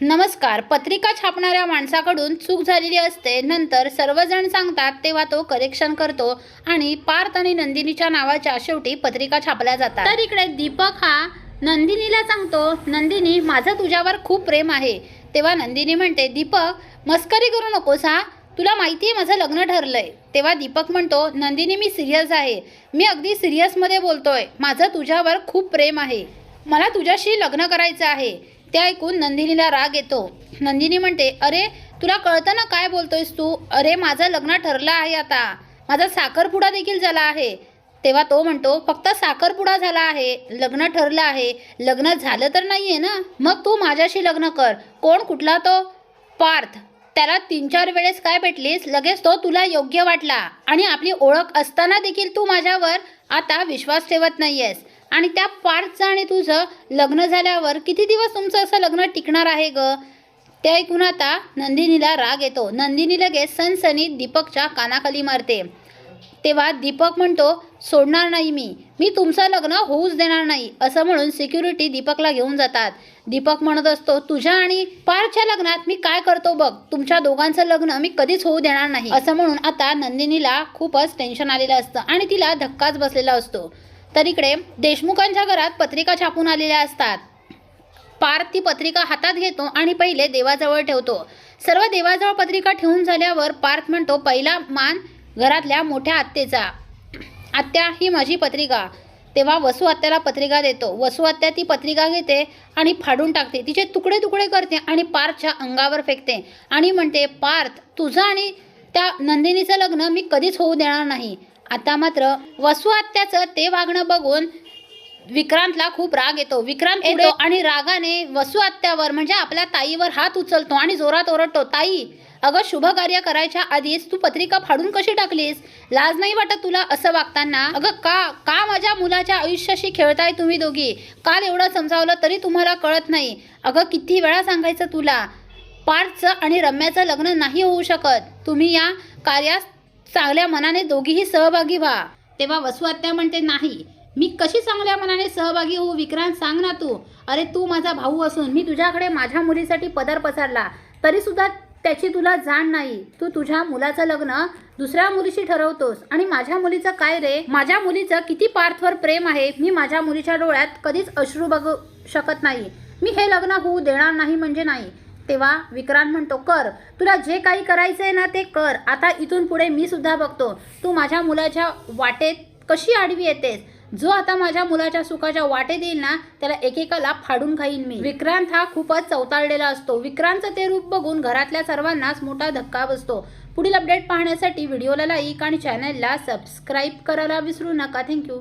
नमस्कार पत्रिका छापणाऱ्या माणसाकडून चूक झालेली असते नंतर सर्वजण सांगतात तेव्हा तो करेक्शन करतो आणि पार्थ आणि नंदिनीच्या नावाच्या शेवटी पत्रिका छापल्या जातात. तर इकडे दीपक हा नंदिनीला सांगतो नंदिनी माझं तुझ्यावर खूप प्रेम आहे. तेव्हा नंदिनी म्हणते दीपक मस्करी करू नकोस हा. तुला माहिती आहे माझं लग्न ठरलंय. तेव्हा दीपक म्हणतो नंदिनी मी सिरियस आहे. मी अगदी सिरियसमध्ये बोलतोय. माझं तुझ्यावर खूप प्रेम आहे. मला तुझ्याशी लग्न करायचं आहे. ते ऐकून नंदिनीला राग येतो. नंदिनी म्हणते अरे तुला कळतं ना काय बोलतोयस तू? अरे माझं लग्न ठरलं आहे आता. माझा साखरपुडा देखील झाला आहे. तेव्हा तो म्हणतो फक्त साखरपुडा झाला आहे. लग्न ठरलं आहे. लग्न झालं तर नाही आहे ना? मग तू माझ्याशी लग्न कर. कोण कुठला तो? पार्थ. त्याला तीन चार वेळेस काय भेटलीस? लगेच तो तुला योग्य वाटला. आणि आपली ओळख असताना देखील तू माझ्यावर आता विश्वास ठेवत नाहीयेस. आणि त्या पार्थचं आणि तुझं लग्न झाल्यावर किती दिवस तुमचं असं लग्न टिकणार आहे ग? ते ऐकून आता नंदिनीला राग येतो. नंदिनी लगेच सनसनीत दीपकच्या कानाखाली मारते. तेव्हा दीपक म्हणतो सोडणार नाही मी. मी तुमचं लग्न होऊच देणार नाही. असं म्हणून सिक्युरिटी दीपकला घेऊन जातात. दीपक म्हणत असतो तुझ्या आणि पारच्या लग्नात मी काय करतो बघ? तुमच्या दोघांचं लग्न मी कधीच होऊ देणार नाही. असं म्हणून आता नंदिनीला खूपच टेन्शन आलेलं असतं आणि तिला धक्काच बसलेला असतो. तर इकडे देशमुखांच्या घरात पत्रिका छापून आलेल्या असतात. पार्थ ती पत्रिका हातात घेतो आणि पहिले देवाजवळ ठेवतो. सर्व देवाजवळ पत्रिका ठेवून झाल्यावर पार्थ म्हणतो पहिला मान घरातल्या मोठ्या आत्तेचा. आत्या ही माझी पत्रिका. तेव्हा वसू आत्याला पत्रिका देतो. वसू आत्या ती पत्रिका घेते आणि फाडून टाकते. तिचे तुकडे तुकडे करते आणि पार्थच्या अंगावर फेकते आणि म्हणते पार्थ तुझं आणि त्या नंदिनीचं लग्न मी कधीच होऊ देणार नाही. आता मात्र वसू आत्याचं ते वागणं बघून विक्रांतला खूप राग येतो. विक्रांत येतो. आणि रागाने वसू आत्यावर म्हणजे आपल्या ताईवर हात उचलतो आणि जोरात ओरडतो ताई अगं शुभ कार्य करायच्या आधीच तू पत्रिका फाडून कशी टाकलीस? लाज नाही वाटत तुला असं वागताना? अगं का का माझ्या मुलाच्या आयुष्याशी खेळताय तुम्ही दोघी? काल एवढं समजावलं तरी तुम्हाला कळत नाही. अगं किती वेळा सांगायचं तुला? पार्थचं आणि रम्याचं लग्न नाही होऊ शकत. तुम्ही या कार्यात चांगल्या मनाने दोघीही सहभागी व्हा. तेव्हा वसुआत्या म्हणते नाही मी कशी चांगल्या मनाने सहभागी होऊ? विक्रांत सांग ना तू. अरे तू माझा भाऊ असून मी तुझ्याकडे माझ्या मुलीसाठी पदर पसरला. तरी सुद्धा त्याची तुला जाण नाही. तू तुझ्या मुलाचं लग्न दुसऱ्या मुलीशी ठरवतोस. आणि माझ्या मुलीचं काय रे? माझ्या मुलीचं किती पार्थवर प्रेम आहे? मी माझ्या मुलीच्या डोळ्यात कधीच अश्रू बघू शकत नाही. मी हे लग्न होऊ देणार नाही म्हणजे नाही. तेव्हा विक्रांत म्हणतो कर तुला जे काही करायचं आहे ना ते कर. आता इथून पुढे मी सुद्धा बघतो. तू माझ्या मुलाच्या वाटेत कशी आडवी येतेस? जो आता माझ्या मुलाच्या सुखाच्या वाटेत येईल ना त्याला एकेकाला फाडून खाईन मी. विक्रांत हा खूपच चवताळलेला असतो. विक्रांतचं ते रूप बघून घरातल्या सर्वांनाच मोठा धक्का बसतो. पुढील अपडेट पाहण्यासाठी व्हिडिओला लाईक आणि चॅनलला सबस्क्राईब करायला विसरू नका. थँक्यू.